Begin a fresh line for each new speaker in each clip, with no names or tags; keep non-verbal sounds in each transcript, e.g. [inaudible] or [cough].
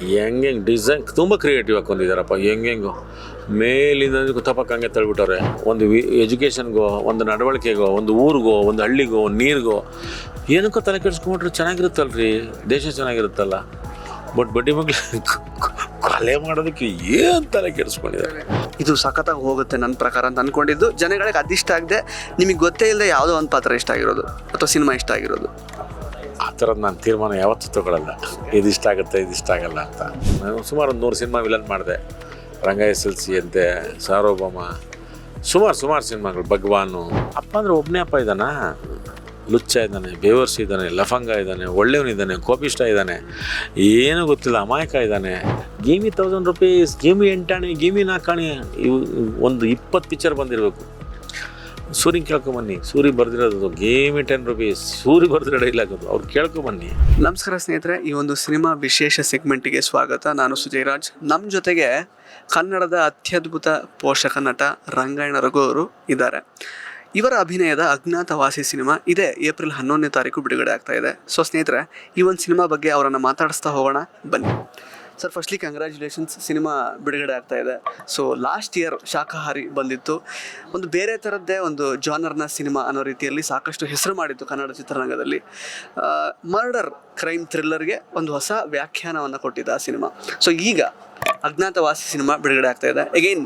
ಹೆಂಗೆ ಡಿಸೈನ್ ತುಂಬ ಕ್ರಿಯೇಟಿವ್ ಆಗಿ ಬಂದಿದ್ದಾರಪ್ಪ ಹೆಂಗೆಂಗೋ. ಮೇಲಿಂದ ತಪ್ಪಕ್ಕೆ ಹಂಗೆ ತಳ್ಬಿಟ್ಟವ್ರೆ. ಒಂದು ವಿ ಎಜುಕೇಷನ್ಗೋ ಒಂದು ನಡವಳಿಕೆಗೋ, ಒಂದು ಊರಿಗೋ, ಒಂದು ಹಳ್ಳಿಗೋ ನೀರಿಗೋ, ಏನಕ್ಕೋ ತಲೆ ಕೆಡಿಸ್ಕೊಂಡ್ರೆ ಚೆನ್ನಾಗಿರುತ್ತಲ್ರಿ, ದೇಶ ಚೆನ್ನಾಗಿರುತ್ತಲ್ಲ. ಬಟ್ ಬಡ್ಡಿ ಮಗ್ಳು [laughs] ಕೊಲೆ ಮಾಡೋದಕ್ಕೆ ಏನು ತಲೆ ಕೆಡಿಸ್ಕೊಂಡಿದ್ದಾರೆ?
ಇದು ಸಖತ್ತಾಗಿ ಹೋಗುತ್ತೆ ನನ್ನ ಪ್ರಕಾರ ಅಂತ ಅನ್ಕೊಂಡಿದ್ದು. ಜನಗಳಿಗೆ ಅದಿಷ್ಟ ಆಗದೆ ನಿಮಗೆ ಗೊತ್ತೇ ಇಲ್ಲದೆ ಯಾವುದೋ ಒಂದು ಪಾತ್ರ ಇಷ್ಟ ಆಗಿರೋದು, ಅಥವಾ ಸಿನಿಮಾ ಇಷ್ಟ ಆಗಿರೋದು.
ಥರದ್ದು ನಾನು ತೀರ್ಮಾನ ಯಾವತ್ತೂ ತಗೊಳ್ಳಲ್ಲ ಇದು ಇಷ್ಟ ಆಗುತ್ತೆ ಇದು ಇಷ್ಟ ಆಗಲ್ಲ ಅಂತ. ನಾನು ಸುಮಾರು ಒಂದು ನೂರು ಸಿನಿಮಾ ವಿಲನ್ ಮಾಡಿದೆ. ರಂಗ ಎಸ್ ಎಲ್ ಸಿ ಅಂತೆ ಸಾರ್ವಭೌಮ ಸುಮಾರು ಸುಮಾರು ಸಿನಿಮಾಗಳು. ಭಗವಾನು. ಅಪ್ಪ ಅಂದರೆ ಒಬ್ಬನೇ ಅಪ್ಪ ಇದ್ದಾನ? ಲುಚ್ಚ ಇದ್ದಾನೆ ಬೇವರ್ಸ್ ಇದ್ದಾನೆ, ಲಫಂಗ ಇದ್ದಾನೆ ಒಳ್ಳೆಯವನಿದ್ದಾನೆ ಕೋಪಿಷ್ಟ ಇದ್ದಾನೆ. ಏನೂ ಗೊತ್ತಿಲ್ಲ, ಅಮಾಯಕ ಇದ್ದಾನೆ. ಗೇಮಿ ತೌಸಂಡ್ ರುಪೀಸ್ ಗೇಮಿ ಎಂಟಾಣಿ ಗೇಮಿ ನಾಲ್ಕಾಣಿ ಇವು ಒಂದು ಇಪ್ಪತ್ತು ಪಿಕ್ಚರ್ ಬಂದಿರಬೇಕು. ಸೂರ್ಯನ ಕೇಳ್ಕೊಂಬನ್ನಿ. ಸೂರಿ ಬರ್ದಿರೋದು ಗೇಮಿ ಟೆನ್ ರುಪೀಸ್ ಸೂರಿ ಬರ್ದಿರೋ ಡೈಲಾಗ್ ಅದು. ಅವ್ರು ಕೇಳ್ಕೊಂಬನ್ನಿ.
ನಮಸ್ಕಾರ ಸ್ನೇಹಿತರೆ, ಈ ಒಂದು ಸಿನಿಮಾ ವಿಶೇಷ ಸೆಗ್ಮೆಂಟಿಗೆ ಸ್ವಾಗತ. ನಾನು ಸುಜಯರಾಜ್. ನಮ್ಮ ಜೊತೆಗೆ ಕನ್ನಡದ ಅತ್ಯದ್ಭುತ ಪೋಷಕ ನಟ ರಂಗಾಯಣ ರಘು ಅವರು ಇದ್ದಾರೆ. ಇವರ ಅಭಿನಯದ ಅಜ್ಞಾತವಾಸಿ ಸಿನಿಮಾ ಇದೇ ಏಪ್ರಿಲ್ ಹನ್ನೊಂದನೇ ತಾರೀಕು ಬಿಡುಗಡೆ ಆಗ್ತಾ ಇದೆ. ಸೊ ಸ್ನೇಹಿತರೆ, ಈ ಒಂದು ಸಿನಿಮಾ ಬಗ್ಗೆ ಅವರನ್ನು ಮಾತಾಡಿಸ್ತಾ ಹೋಗೋಣ. ಬನ್ನಿ. ಸರ್ ಫಸ್ಟ್ಲಿ ಕಂಗ್ರ್ಯಾಚುಲೇಷನ್ಸ್ ಸಿನಿಮಾ ಬಿಡುಗಡೆ ಆಗ್ತಾ ಇದೆ. ಸೊ ಲಾಸ್ಟ್ ಇಯರ್ ಶಾಖಾಹಾರಿ ಬಂದಿತ್ತು. ಒಂದು ಬೇರೆ ಥರದ್ದೇ ಒಂದು ಜಾನರ್ನ ಸಿನಿಮಾ ಅನ್ನೋ ರೀತಿಯಲ್ಲಿ ಸಾಕಷ್ಟು ಹೆಸರು ಮಾಡಿತ್ತು ಕನ್ನಡ ಚಿತ್ರರಂಗದಲ್ಲಿ. ಮರ್ಡರ್ ಕ್ರೈಮ್ ಥ್ರಿಲ್ಲರ್ಗೆ ಒಂದು ಹೊಸ ವ್ಯಾಖ್ಯಾನವನ್ನು ಕೊಟ್ಟಿದ್ದ ಆ ಸಿನಿಮಾ. ಸೊ ಈಗ ಅಜ್ಞಾತವಾಸಿ ಸಿನಿಮಾ ಬಿಡುಗಡೆ ಆಗ್ತಾ ಇದೆ. ಅಗೈನ್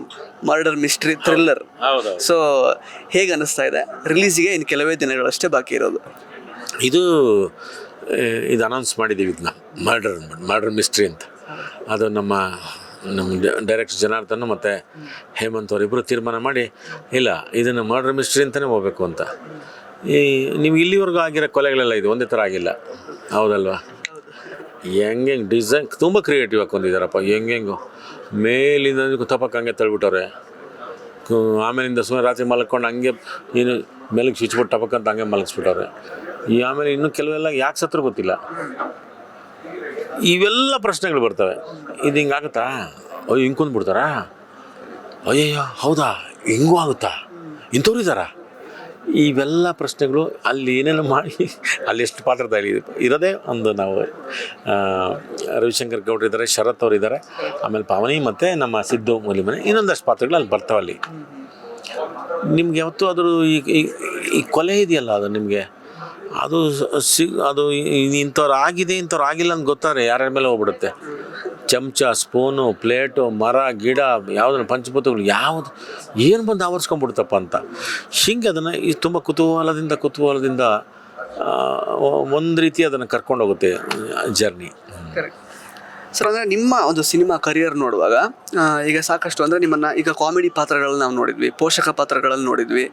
ಮರ್ಡರ್ ಮಿಸ್ಟ್ರಿ ಥ್ರಿಲ್ಲರ್
ಹೌದು
ಸೊ ಹೇಗೆ ಅನ್ನಿಸ್ತಾ ಇದೆ? ರಿಲೀಸಿಗೆ ಇನ್ನು ಕೆಲವೇ ದಿನಗಳಷ್ಟೇ ಬಾಕಿ ಇರೋದು.
ಇದು ಇದು ಅನೌನ್ಸ್ ಮಾಡಿದ್ದೀವಿ ಇದನ್ನ. ಮರ್ಡರ್ ಅಂದ್ಬಿಟ್ಟು ಮರ್ಡರ್ ಮಿಸ್ಟ್ರಿ ಅಂತ. ಅದು ನಮ್ಮ ನಮ್ಮ ಡೈರೆಕ್ಟರ್ ಜನಾರ್ದನ್ ಮತ್ತು ಹೇಮಂತ್ ಅವರಿಬ್ಬರು ತೀರ್ಮಾನ ಮಾಡಿ, ಇಲ್ಲ, ಇದನ್ನು ಮರ್ಡರ್ ಮಿಸ್ಟ್ರಿ ಅಂತಲೇ ಹೋಗ್ಬೇಕು ಅಂತ. ಈ ನೀವು ಇಲ್ಲಿವರೆಗೂ ಆಗಿರೋ ಕೊಲೆಗಳೆಲ್ಲ ಇದು, ಒಂದೇ ಥರ ಆಗಿಲ್ಲ. ಹೌದಲ್ವಾ? ಹೆಂಗೆ ಡಿಸೈನ್ ತುಂಬ ಕ್ರಿಯೇಟಿವ್ ಆಗಿ ಬಂದಿದ್ದಾರಪ್ಪ ಹೆಂಗೆಂಗೋ ಮೇಲಿಂದ ತಪ್ಪಕ್ಕೆ ಹಂಗೆ ತಳ್ಬಿಟ್ಟವ್ರೆ. ಆಮೇಲಿಂದ ಸುಮ್ಮನೆ ರಾತ್ರಿ ಮಲ್ಕೊಂಡು ಹಂಗೆ ಏನು ಮೇಲಕ್ಕೆ ಸ್ವಿಚ್ ಬೋರ್ಡ್ ಟಪಕ್ಕಂತ ಹಂಗೆ ಮಲಗಿಸ್ಬಿಟ್ಟವ್ರೆ. ಈ ಆಮೇಲೆ ಇನ್ನೂ ಕೆಲವೆಲ್ಲ ಯಾಕೆ ಸತ್ರ ಗೊತ್ತಿಲ್ಲ. ಇವೆಲ್ಲ ಪ್ರಶ್ನೆಗಳು ಬರ್ತವೆ. ಇದು ಹಿಂಗಾಗುತ್ತಾ ಅಯ್ಯೋ, ಹಿಂಗೆ ಕುಂದ್ಬಿಡ್ತಾರಾ? ಅಯ್ಯಯ್ಯೋ, ಹೌದಾ? ಹಿಂಗೂ ಆಗುತ್ತಾ? ಇಂಥವ್ರು ಇದ್ದಾರಾ ಇವೆಲ್ಲ ಪ್ರಶ್ನೆಗಳು ಅಲ್ಲಿ ಏನೇನು ಮಾಡಿ, ಅಲ್ಲಿ ಎಷ್ಟು ಪಾತ್ರದಲ್ಲಿ ಇರೋದೇ ಒಂದು ನಾವು ರವಿಶಂಕರ್ ಗೌಡ್ರು ಇದ್ದಾರೆ, ಶರತ್ ಅವರು ಇದ್ದಾರೆ, ಆಮೇಲೆ ಪಾವನಿ ಮತ್ತು ನಮ್ಮ ಸಿದ್ದು ಮೂಲಿಮನೆ, ಇನ್ನೊಂದಷ್ಟು ಪಾತ್ರಗಳು ಅಲ್ಲಿ ಬರ್ತಾವೆ ಅಲ್ಲಿ ನಿಮ್ಗೆ ಯಾವತ್ತೂ ಆದರೂ ಈ- ಈ ಕೊಲೆ ಇದೆಯಲ್ಲ ಅದು ನಿಮಗೆ? ಅದು ಸಿಗ್ ಅದು ಇಂಥವ್ರು ಆಗಿದೆ, ಇಂಥವ್ರು ಆಗಿಲ್ಲ ಅಂತ ಗೊತ್ತಾರೆ, ಯಾರ್ಯಾರ ಮೇಲೆ ಹೋಗ್ಬಿಡುತ್ತೆ. ಚಮಚ, ಸ್ಪೂನು, ಪ್ಲೇಟು, ಮರ, ಗಿಡ, ಯಾವುದನ್ನ ಪಂಚಭೂತಗಳು, ಯಾವುದು, ಏನು ಬಂದು ಆವರಿಸ್ಕೊಂಡ್ಬಿಡ್ತಪ್ಪ ಅಂತ. ಹಿಂಗೆ ಅದನ್ನು ಈ ತುಂಬ ಕುತೂಹಲದಿಂದ ಕುತೂಹಲದಿಂದ ಒಂದು ರೀತಿ ಅದನ್ನು ಕರ್ಕೊಂಡೋಗುತ್ತೆ ಜರ್ನಿ
ಸರ್ ಅಂದರೆ ನಿಮ್ಮ ಒಂದು ಸಿನಿಮಾ ಕರಿಯರ್ ನೋಡುವಾಗ ಈಗ ಸಾಕಷ್ಟು ಅಂದರೆ ನಿಮ್ಮನ್ನು ಈಗ ಕಾಮಿಡಿ ಪಾತ್ರಗಳನ್ನ ನಾವು ನೋಡಿದ್ವಿ, ಪೋಷಕ ಪಾತ್ರಗಳಲ್ಲಿ ನೋಡಿದ್ವಿ.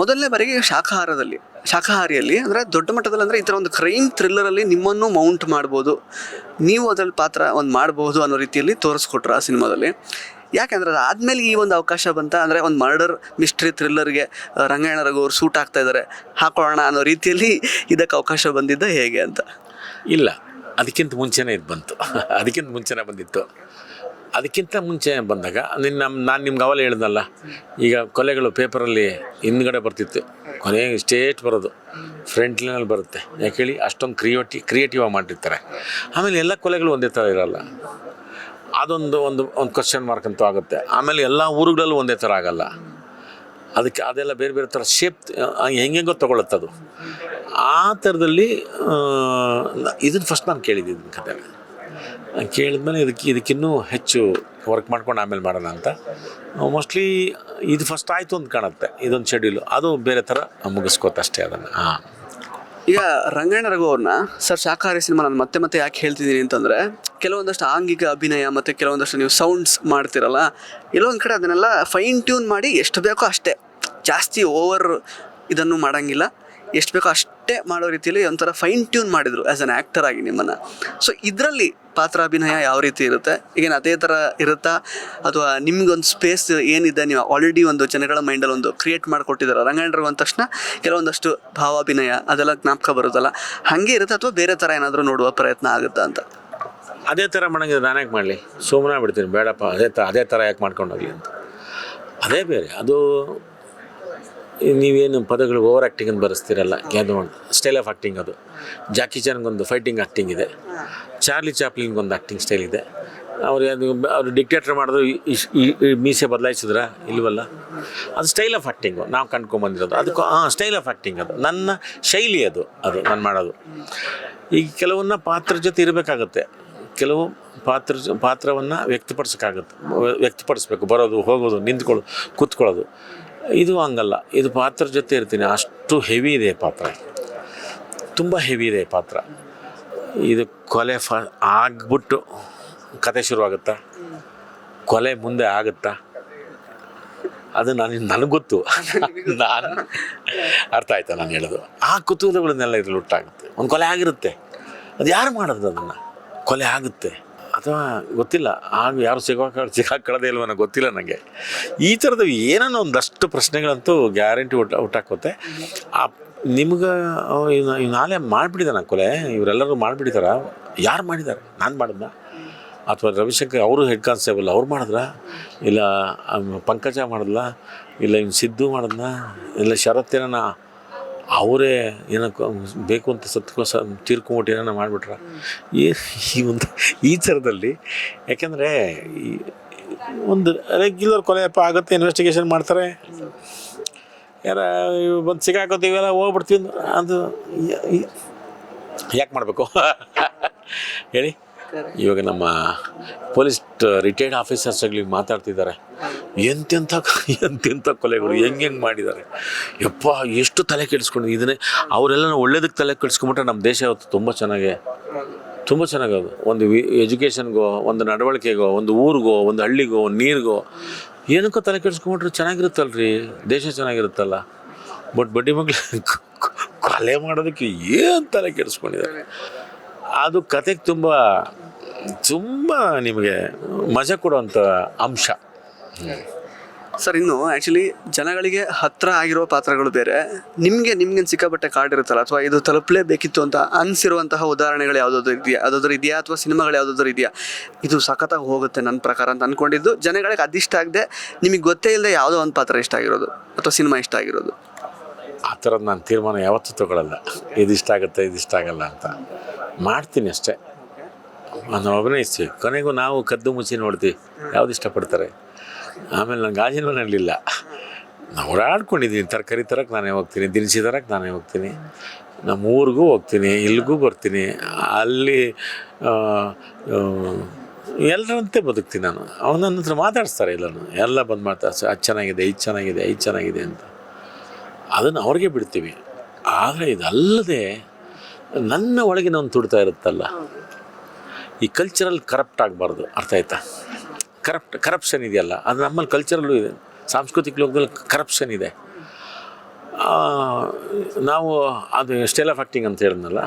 ಮೊದಲನೇ ಬಾರಿಗೆ ಶಾಖಾಹಾರದಲ್ಲಿ, ಶಾಖಾಹಾರಿಯಲ್ಲಿ ಅಂದರೆ ದೊಡ್ಡ ಮಟ್ಟದಲ್ಲಿ ಅಂದರೆ ಈ ಥರ ಒಂದು ಕ್ರೈಮ್ ಥ್ರಿಲ್ಲರಲ್ಲಿ ನಿಮ್ಮನ್ನು ಮೌಂಟ್ ಮಾಡ್ಬೋದು. ನೀವು ಅದರಲ್ಲಿ ಪಾತ್ರ ಒಂದು ಮಾಡ್ಬೋದು ಅನ್ನೋ ರೀತಿಯಲ್ಲಿ ತೋರಿಸ್ಕೊಟ್ರು ಆ ಸಿನಿಮಾದಲ್ಲಿ ಯಾಕೆಂದ್ರೆ ಅದಾದಮೇಲೆ ಈ ಒಂದು ಅವಕಾಶ ಬಂತ ಅಂದರೆ ಒಂದು ಮರ್ಡರ್ ಮಿಸ್ಟ್ರಿ ಥ್ರಿಲ್ಲರ್ಗೆ ರಂಗಾಯಣ ರಘು ಸೂಟ್ ಆಗ್ತಾ ಇದ್ದಾರೆ ಹಾಕೊಳ್ಳೋಣ ಅನ್ನೋ ರೀತಿಯಲ್ಲಿ ಇದಕ್ಕೆ ಅವಕಾಶ ಬಂದಿದ್ದ ಹೇಗೆ ಅಂತ?
ಇಲ್ಲ. ಅದಕ್ಕಿಂತ ಮುಂಚೆನೇ ಇದು ಬಂತು. [laughs] ಅದಕ್ಕಿಂತ ಮುಂಚೆನೇ ಬಂದಿತ್ತು. ಅದಕ್ಕಿಂತ ಮುಂಚೆ ಬಂದಾಗ, ನಿನ್ನ, ನಾನು ನಿಮ್ಗೆ ಅವಲೇ ಹೇಳ್ದಲ್ಲ, ಈಗ ಕೊಲೆಗಳು ಪೇಪರಲ್ಲಿ ಹಿಂದ್ಗಡೆ ಬರ್ತಿತ್ತು. ಕೊನೆ ಸ್ಟೇಟ್ ಬರೋದು. ಫ್ರಂಟ್ ಲೈನಲ್ಲಿ ಬರುತ್ತೆ. ಯಾಕೆ ಹೇಳಿ, ಅಷ್ಟೊಂದು ಕ್ರಿಯೇಟಿ ಕ್ರಿಯೇಟಿವ್ ಆಗಿ ಮಾಡಿರ್ತಾರೆ. ಆಮೇಲೆ ಎಲ್ಲ ಕೊಲೆಗಳು ಒಂದೇ ಥರ ಇರಲ್ಲ. ಅದೊಂದು ಒಂದು ಒಂದು ಕ್ವಶನ್ ಮಾರ್ಕ್ ಅಂತೂ ಆಗುತ್ತೆ. ಆಮೇಲೆ ಎಲ್ಲ ಊರುಗಳಲ್ಲೂ ಒಂದೇ ಥರ ಆಗಲ್ಲ. ಅದಕ್ಕೆ ಅದೆಲ್ಲ ಬೇರೆ ಬೇರೆ ಥರ ಶೇಪ್ ಹೆಂಗೆಂಗೋ ಅದು. ಆ ಥರದಲ್ಲಿ ಇದನ್ನು ಫಸ್ಟ್ ನಾನು ಕೇಳಿದ್ದೀನಿ ಕತೆ ಕೇಳಿದ್ಮೇಲೆ ಇದಕ್ಕೆ, ಇದಕ್ಕಿನ್ನೂ ಹೆಚ್ಚು ವರ್ಕ್ ಮಾಡ್ಕೊಂಡು ಆಮೇಲೆ ಮಾಡೋಣ ಅಂತ. ಮೋಸ್ಟ್ಲಿ ಇದು ಫಸ್ಟ್ ಆಯಿತು ಅಂತ ಕಾಣುತ್ತೆ, ಇದೊಂದು ಶೆಡ್ಯೂಲು ಅದು ಬೇರೆ ಥರ ಮುಗಿಸ್ಕೋತ ಅಷ್ಟೇ ಅದನ್ನು. ಹಾಂ
ಈಗ ರಂಗಾಯಣ ರಘು ಅವ್ರನ್ನ ಸರ್ ಶಾಖಾಹಾರಿ ಸಿನಿಮಾ ನಾನು ಮತ್ತೆ ಮತ್ತೆ ಯಾಕೆ ಹೇಳ್ತಿದ್ದೀನಿ ಅಂತಂದರೆ, ಕೆಲವೊಂದಷ್ಟು ಆಂಗಿಕ ಅಭಿನಯ ಮತ್ತು ಕೆಲವೊಂದಷ್ಟು ನೀವು ಸೌಂಡ್ಸ್ ಮಾಡ್ತಿರಲ್ಲ ಎಲ್ಲೊಂದು ಕಡೆ ಅದನ್ನೆಲ್ಲ ಫೈನ್ ಟ್ಯೂನ್ ಮಾಡಿ ಎಷ್ಟು ಬೇಕೋ ಅಷ್ಟೇ. ಜಾಸ್ತಿ ಓವರ್ ಇದನ್ನು ಮಾಡೋಂಗಿಲ್ಲ. ಎಷ್ಟು ಬೇಕೋ ಅಷ್ಟೇ ಮಾಡೋ ರೀತಿಯಲ್ಲಿ ಒಂಥರ ಫೈನ್ ಟ್ಯೂನ್ ಮಾಡಿದರು ಆ್ಯಸ್ ಅನ್ ಆ್ಯಕ್ಟರ್ ಆಗಿ ನಿಮ್ಮನ್ನು. ಸೊ ಇದರಲ್ಲಿ ಪಾತ್ರ ಅಭಿನಯ ಯಾವ ರೀತಿ ಇರುತ್ತೆ? ಈಗೇನು ಅದೇ ಥರ ಇರುತ್ತಾ? ಅಥವಾ ನಿಮ್ಗೊಂದು ಸ್ಪೇಸ್ ಏನಿದೆ? ನೀವು ಆಲ್ರೆಡಿ ಒಂದು ಜನಗಳ ಮೈಂಡಲ್ಲಿ ಒಂದು ಕ್ರಿಯೇಟ್ ಮಾಡಿಕೊಟ್ಟಿದ್ದಾರೆ? ರಂಗಾಯಣರು ಅಂದ ತಕ್ಷಣ ಕೆಲವೊಂದಷ್ಟು ಭಾವಾಭಿನಯ, ಅದೆಲ್ಲ ಜ್ಞಾಪಕ ಬರುತ್ತಲ್ಲ? ಹಾಗೆ ಇರುತ್ತೆ ಅಥವಾ ಬೇರೆ ಥರ ಏನಾದರೂ ನೋಡುವ ಪ್ರಯತ್ನ ಆಗುತ್ತಾ ಅಂತ?
ಅದೇ ಥರ ಮಾಡಂಗಿದ್ರೆ ನಾನು ಮಾಡಲಿ? ಸುಮ್ಮನೆ ಬಿಡ್ತೀನಿ ಬೇಡಪ್ಪ, ಅದೇ ಥರ ಅದೇ ಥರ ಯಾಕೆ ಮಾಡ್ಕೊಂಡೋಗ್ಲಿ ಅಂತ. ಅದೇ ಬೇರೆ. ಅದು ನೀವೇನು ಪದಗಳು ಓವರ್ ಆ್ಯಕ್ಟಿಂಗ್ ಅಂತ ಬರೆಸ್ತೀರಲ್ಲ ಒಂದು? ಸ್ಟೈಲ್ ಆಫ್ ಆ್ಯಕ್ಟಿಂಗ್ ಅದು. ಜಾಕಿ ಚಾನ್ಗೊಂದು ಫೈಟಿಂಗ್ ಆ್ಯಕ್ಟಿಂಗ್ ಇದೆ. ಚಾರ್ಲಿ ಚಾಪ್ಲಿನ್ಗೊಂದು ಆ್ಯಕ್ಟಿಂಗ್ ಸ್ಟೈಲ್ ಇದೆ. ಅವ್ರು ಅವರು ಅವ್ರು ಡಿಕ್ಟೇಟರ್ ಮಾಡಿದ್ರು ಮೀಸೆ ಬದಲಾಯಿಸಿದ್ರ ಇಲ್ವಲ್ಲ? ಅದು ಸ್ಟೈಲ್ ಆಫ್ ಆ್ಯಕ್ಟಿಂಗು ನಾವು ಕಂಡ್ಕೊಂಬಂದಿರೋದು. ಅದಕ್ಕೆ ಹಾಂ ಸ್ಟೈಲ್ ಆಫ್ ಆ್ಯಕ್ಟಿಂಗ್ ಅದು. ನನ್ನ ಶೈಲಿ ಅದು ಅದು ನಾನು ಮಾಡೋದು. ಈಗ ಕೆಲವನ್ನ ಪಾತ್ರ ಜೊತೆ ಇರಬೇಕಾಗತ್ತೆ. ಕೆಲವು ಪಾತ್ರ ಪಾತ್ರವನ್ನು ವ್ಯಕ್ತಪಡಿಸೋಕ್ಕಾಗುತ್ತೆ. ವ್ಯಕ್ತಪಡಿಸ್ಬೇಕು. ಬರೋದು ಹೋಗೋದು ನಿಂತ್ಕೊಳ್ಳೋದು ಕೂತ್ಕೊಳ್ಳೋದು. ಇದು ಹಂಗಲ್ಲ. ಇದು ಪಾತ್ರ ಜೊತೆ ಇರ್ತೀನಿ. ಅಷ್ಟು ಹೆವಿ ಇದೆ ಪಾತ್ರ. ತುಂಬ ಹೆವಿ ಇದೆ ಪಾತ್ರ. ಇದು ಕೊಲೆ ಫ, ಆಗ್ಬಿಟ್ಟು ಕತೆ ಶುರುವಾಗುತ್ತಾ? ಕೊಲೆ ಮುಂದೆ ಆಗುತ್ತಾ? ಅದು ನಾನು, ನನಗೆ ಗೊತ್ತು. ನಾನು ಅರ್ಥ ಆಯ್ತಾ ನಾನು ಹೇಳೋದು? ಆ ಕುತೂಹಲಗಳನ್ನೆಲ್ಲ ಇದ್ರಲ್ಲಿ ಉಟ್ಟಾಗುತ್ತೆ ಒಂದು ಕೊಲೆ ಆಗಿರುತ್ತೆ. ಅದು ಯಾರು ಮಾಡೋದು ಅದನ್ನು? ಕೊಲೆ ಆಗುತ್ತೆ. ಅಥವಾ ಗೊತ್ತಿಲ್ಲ ಆಗ ಯಾರು ಸಿಗೋಕ ಸಿಗಾಕೊಳ್ಳೋದೇ ಇಲ್ವ ನನಗೆ ಗೊತ್ತಿಲ್ಲ ನನಗೆ. ಈ ಥರದ ಏನೋ ಒಂದಷ್ಟು ಪ್ರಶ್ನೆಗಳಂತೂ ಗ್ಯಾರಂಟಿ ಹುಟ್ಟ ಹುಟ್ಟಾಕೋತೆ ಆ, ನಿಮ್ಗೆ ನಾಳೆ ಮಾಡಿಬಿಟ್ಟಿದ್ದಾನೆ ಕೊಲೆ, ಇವರೆಲ್ಲರೂ ಮಾಡಿಬಿಟ್ಟಿದಾರ. ಯಾರು ಮಾಡಿದ್ದಾರೆ ನಾನು ಮಾಡಿದ್ನ? ಅಥವಾ ರವಿಶಂಕರ್ ಅವರು ಹೆಡ್ ಕಾನ್ಸ್ಟೇಬಲ್ ಅವ್ರು ಮಾಡಿದ್ರ? ಇಲ್ಲ ಪಂಕಜ ಮಾಡಿದ್ಲ? ಇಲ್ಲ, ಇವ್ನು ಸಿದ್ದು ಮಾಡಿದ್ನ? ಇಲ್ಲ ಶರತ್ ಏನನ ಅವರೇ ಏನಕ್ಕೂ ಬೇಕು ಅಂತ ಸತ್ಕೋ ಸ ತೀರ್ಕೊಂಬಿಟ್ಟು ಏನೋ ಮಾಡಿಬಿಟ್ರ? ಈ ಈ ಒಂದು ಈ ಥರದಲ್ಲಿ ಯಾಕೆಂದರೆ ಒಂದು ರೆಗ್ಯುಲರ್ ಕೊಲೆಯಪ್ಪ ಆಗುತ್ತೆ ಇನ್ವೆಸ್ಟಿಗೇಷನ್ ಮಾಡ್ತಾರೆ. ಯಾರ ಬಂದು ಸಿಗಾಕೋತೀವಲ್ಲ ಹೋಗ್ಬಿಡ್ತೀವಿ ಅಂದ್ರೆ ಅದು ಯಾಕೆ ಮಾಡಬೇಕು? [laughs] ಹೇಳಿ. ಇವಾಗ ನಮ್ಮ ಪೊಲೀಸ್ ರಿಟೈರ್ಡ್ ಆಫೀಸರ್ಸ್ಗಳಿಗೆ ಮಾತಾಡ್ತಿದ್ದಾರೆ. ಎಂತೆಂಥ ಎಂತೆಂಥ ಕೊಲೆಗಳು, ಹೆಂಗೆ ಹೆಂಗೆ ಮಾಡಿದ್ದಾರೆ. ಯಪ್ಪ, ಎಷ್ಟು ತಲೆ ಕೆಡಿಸ್ಕೊಂಡು ಇದನ್ನೇ ಅವರೆಲ್ಲ ಒಳ್ಳೇದಕ್ಕೆ ತಲೆ ಕೆಡಿಸ್ಕೊಂಬಿಟ್ರೆ ನಮ್ಮ ದೇಶ ಇವತ್ತು ತುಂಬ ಚೆನ್ನಾಗೆ ತುಂಬ ಚೆನ್ನಾಗದು. ಒಂದು ಎಜುಕೇಷನ್ಗೋ ಒಂದು ನಡವಳಿಕೆಗೋ, ಒಂದು ಊರಿಗೋ, ಒಂದು ಹಳ್ಳಿಗೋ, ಒಂದು ನೀರಿಗೋ, ಏನಕ್ಕೋ ತಲೆ ಕೆಡಿಸ್ಕೊಂಬಿಟ್ರೆ ಚೆನ್ನಾಗಿರುತ್ತಲ್ರಿ? ದೇಶ ಚೆನ್ನಾಗಿರುತ್ತಲ್ಲ? ಬಟ್ ಬಡ್ಡಿ ಮಕ್ಳು ಕೊಲೆ ಮಾಡೋದಕ್ಕೆ ಏನು ತಲೆ ಕೆಡಿಸ್ಕೊಂಡಿದ್ದಾರೆ? ಅದು ಕತೆಗೆ ತುಂಬ ತುಂಬ ನಿಮಗೆ ಮಜಾ ಕೊಡುವಂಥ ಅಂಶ.
ಸರ್ ಇನ್ನು ಆ್ಯಕ್ಚುಲಿ ಜನಗಳಿಗೆ ಹತ್ರ ಆಗಿರೋ ಪಾತ್ರಗಳು ಬೇರೆ. ನಿಮಗೆ ನಿಮ್ಗೆ ಸಿಕ್ಕಾಪಟ್ಟೆ ಕಾರ್ಡ್ ಇರುತ್ತಲ್ಲ ಅಥವಾ ಇದು ತಲುಪಲೇಬೇಕಿತ್ತು ಅಂತ ಅನಿಸಿರುವಂತಹ ಉದಾಹರಣೆಗಳು ಯಾವುದಾದ್ರು ಇದೆಯಾ ಯಾವುದಾದ್ರು ಇದೆಯಾ ಅಥವಾ ಸಿನಿಮಾಗಳು ಯಾವುದಾದ್ರು ಇದೆಯಾ? ಇದು ಸಖತ್ತಾಗಿ ಹೋಗುತ್ತೆ ನನ್ನ ಪ್ರಕಾರ ಅಂತ ಅಂದ್ಕೊಂಡಿದ್ದು ಜನಗಳಿಗೆ ಅದಿಷ್ಟ ಆಗದೆ ನಿಮಗೆ ಗೊತ್ತೇ ಇಲ್ಲದೆ ಯಾವುದೋ ಒಂದು ಪಾತ್ರ ಇಷ್ಟ ಆಗಿರೋದು ಅಥವಾ ಸಿನಿಮಾ ಇಷ್ಟ ಆಗಿರೋದು.
ಆ ಥರದ್ದು ನಾನು ತೀರ್ಮಾನ ಯಾವತ್ತೂ ತಗೊಳ್ಳಲ್ಲ ಇದಿಷ್ಟ ಆಗುತ್ತೆ ಇದಿಷ್ಟ ಆಗಲ್ಲ ಅಂತ. ಮಾಡ್ತೀನಿ ಅಷ್ಟೇ. ನಾನು ಅಭಿನಯಿಸಿ ಕೊನೆಗೂ ನಾವು ಕದ್ದು ಮುಚ್ಚಿ ನೋಡ್ತೀವಿ. ಯಾವ್ದು ಇಷ್ಟಪಡ್ತಾರೆ? ಆಮೇಲೆ ನಂಗೆ ಗಾಜಿನ ಮನೆಯಲ್ಲಿಲ್ಲ ನಾವು ಓಡಾಡ್ಕೊಂಡಿದ್ದೀನಿ ತರಕಾರಿ ತರಕ್ಕೆ ನಾನೇ ಹೋಗ್ತೀನಿ. ದಿನಸಿ ತರಕ್ಕೆ ನಾನೇ ಹೋಗ್ತೀನಿ. ನಮ್ಮ ಊರಿಗೂ ಹೋಗ್ತೀನಿ. ಇಲ್ಲಿಗೂ ಬರ್ತೀನಿ. ಅಲ್ಲಿ ಎಲ್ಲರಂತೆ ಬದುಕ್ತೀನಿ ನಾನು. ಅವ್ನು ನನ್ನ ಹತ್ರ ಮಾತಾಡಿಸ್ತಾರೆ ಎಲ್ಲನೂ. ಎಲ್ಲ ಬಂದು ಮಾಡ್ತಾರೆ. ಅದು ಚೆನ್ನಾಗಿದೆ, ಇದು ಚೆನ್ನಾಗಿದೆ ಇದು ಚೆನ್ನಾಗಿದೆ ಅಂತ. ಅದನ್ನು ಅವ್ರಿಗೆ ಬಿಡ್ತೀವಿ. ಆದರೆ ಇದಲ್ಲದೆ ನನ್ನ ಒಳಗಿನ ಒಂದು ತುಡ್ತಾ ಇರುತ್ತಲ್ಲ? ಈ ಕಲ್ಚರಲ್ ಕರಪ್ಟ್ ಆಗಬಾರ್ದು. ಅರ್ಥ ಆಯ್ತಾ? ಕರಪ್ಟ್ ಕರಪ್ಷನ್ ಇದೆಯಲ್ಲ, ಅದು ನಮ್ಮಲ್ಲಿ ಕಲ್ಚರಲ್ಲೂ ಇದೆ. ಸಾಂಸ್ಕೃತಿಕ ಲೋಕದಲ್ಲಿ ಕರಪ್ಷನ್ ಇದೆ. ನಾವು ಅದು ಸ್ಟೈಲ್ ಆಫ್ ಆ್ಯಕ್ಟಿಂಗ್ ಅಂತ ಹೇಳಿದ್ನಲ್ಲ,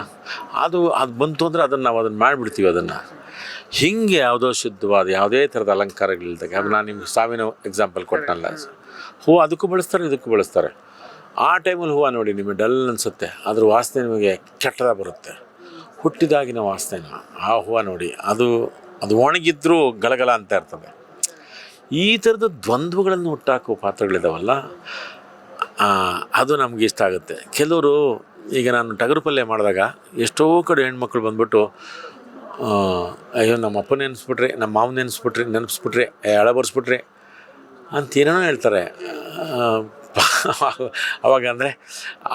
ಅದು ಅದು ಬಂತು ಅಂದರೆ ಅದನ್ನು ನಾವು ಅದನ್ನು ಮಾಡಿಬಿಡ್ತೀವಿ ಅದನ್ನು. ಹಿಂಗೆ ಯಾವುದೋ ಶುದ್ಧವಾದ, ಯಾವುದೇ ಥರದ ಅಲಂಕಾರಗಳಿಲ್ದಾಗ ನಾನು ನಿಮ್ಗೆ ಸಾವಿನ ಎಕ್ಸಾಂಪಲ್ ಕೊಟ್ಟನಲ್ಲ. ಹೂ, ಅದಕ್ಕೂ ಬಳಸ್ತಾರೆ, ಇದಕ್ಕೂ ಬಳಸ್ತಾರೆ. ಆ ಟೈಮಲ್ಲಿ ಹೂವು ನೋಡಿ ನಿಮಗೆ ಡಲ್ ಅನಿಸುತ್ತೆ. ಅದ್ರ ವಾಸನೆ ನಿಮಗೆ ಕೆಟ್ಟದಾಗ ಬರುತ್ತೆ. ಹುಟ್ಟಿದಾಗಿನ ವಾಸನೆ ಆ ಹೂವು ನೋಡಿ. ಅದು ಅದು ಒಣಗಿದ್ರೂ ಗಲಗಲ ಅಂತ ಇರ್ತದೆ. ಈ ಥರದ ದ್ವಂದ್ವಗಳನ್ನು ಹುಟ್ಟಾಕೋ ಪಾತ್ರಗಳಿದಾವಲ್ಲ? ಆ, ಅದು ನಮಗೆ ಇಷ್ಟ ಆಗುತ್ತೆ. ಕೆಲವರು ಈಗ ನಾನು ಟಗರು ಪಲ್ಯ ಮಾಡಿದಾಗ ಎಷ್ಟೋ ಕಡೆ ಹೆಣ್ಮಕ್ಳು ಬಂದ್ಬಿಟ್ಟು ಅಯ್ಯೋ ನಮ್ಮ ಅಪ್ಪ ನೆನೆಸ್ಬಿಟ್ರಿ ನಮ್ಮ ಮಾವ ನೆನೆಸ್ಬಿಟ್ರಿ ನೆನಪಿಸ್ಬಿಟ್ರಿ ಎಳೆ ಬರ್ಸ್ಬಿಟ್ರಿ ಅಂತ ಏನೇನೋ ಹೇಳ್ತಾರೆ. [laughs] ಅವಾಗ ಅಂದರೆ